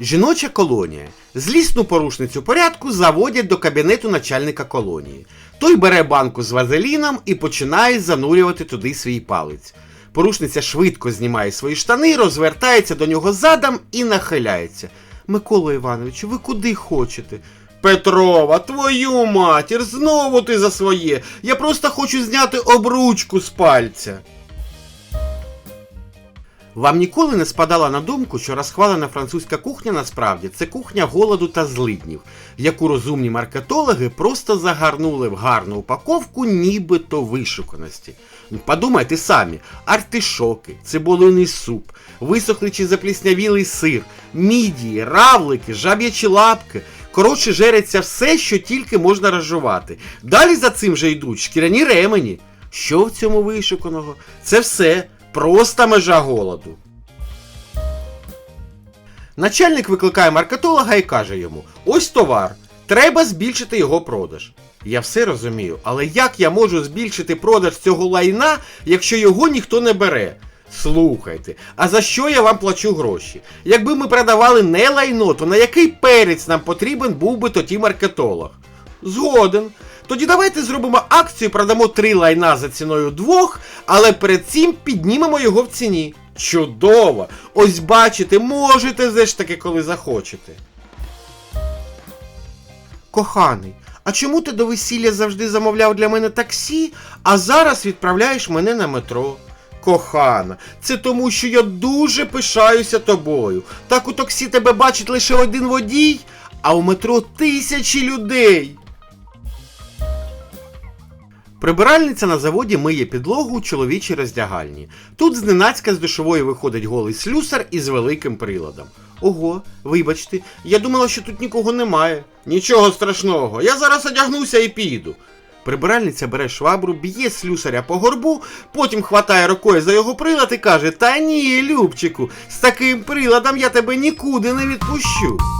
Жіноча колонія. Злісну порушницю порядку заводять до кабінету начальника колонії. Той бере банку з вазеліном і починає занурювати туди свій палець. Порушниця швидко знімає свої штани, розвертається до нього задом і нахиляється. Микола Івановичу, ви куди хочете? Петрова, твою матір, знову ти за своє. Я просто хочу зняти обручку з пальця. Вам ніколи не спадала на думку, що розхвалена французька кухня насправді це кухня голоду та злиднів, яку розумні маркетологи просто загарнули в гарну упаковку, нібито вишуканості. Подумайте самі: артишоки, цибулиний суп, висохлий чи запліснявілий сир, мідії, равлики, жаб'ячі лапки. Коротше, жереться все, що тільки можна розжувати. Далі за цим же йдуть шкіряні ремені. Що в цьому вишуканого? Це все просто межа голоду. Начальник викликає маркетолога і каже йому: ось товар, треба збільшити його продаж. Я все розумію, але як я можу збільшити продаж цього лайна, якщо його ніхто не бере? Слухайте, а за що я вам плачу гроші? Якби ми продавали не лайно, то на який перець нам потрібен був би тоді маркетолог? Згоден. Тоді давайте зробимо акцію, продамо три лайна за ціною двох, але перед цим піднімемо його в ціні. Чудово! Ось бачите, можете все ж таки, коли захочете. Коханий, а чому ти до весілля завжди замовляв для мене таксі, а зараз відправляєш мене на метро? Кохана, це тому, що я дуже пишаюся тобою. Так у таксі тебе бачить лише один водій, а у метро тисячі людей. Прибиральниця на заводі миє підлогу у чоловічій роздягальні. Тут зненацька з душової виходить голий слюсар із великим приладом. Ого, вибачте, я думала, що тут нікого немає. Нічого страшного, я зараз одягнуся і піду. Прибиральниця бере швабру, б'є слюсаря по горбу, потім хватає рукою за його прилад і каже: Та ні, Любчику, з таким приладом я тебе нікуди не відпущу.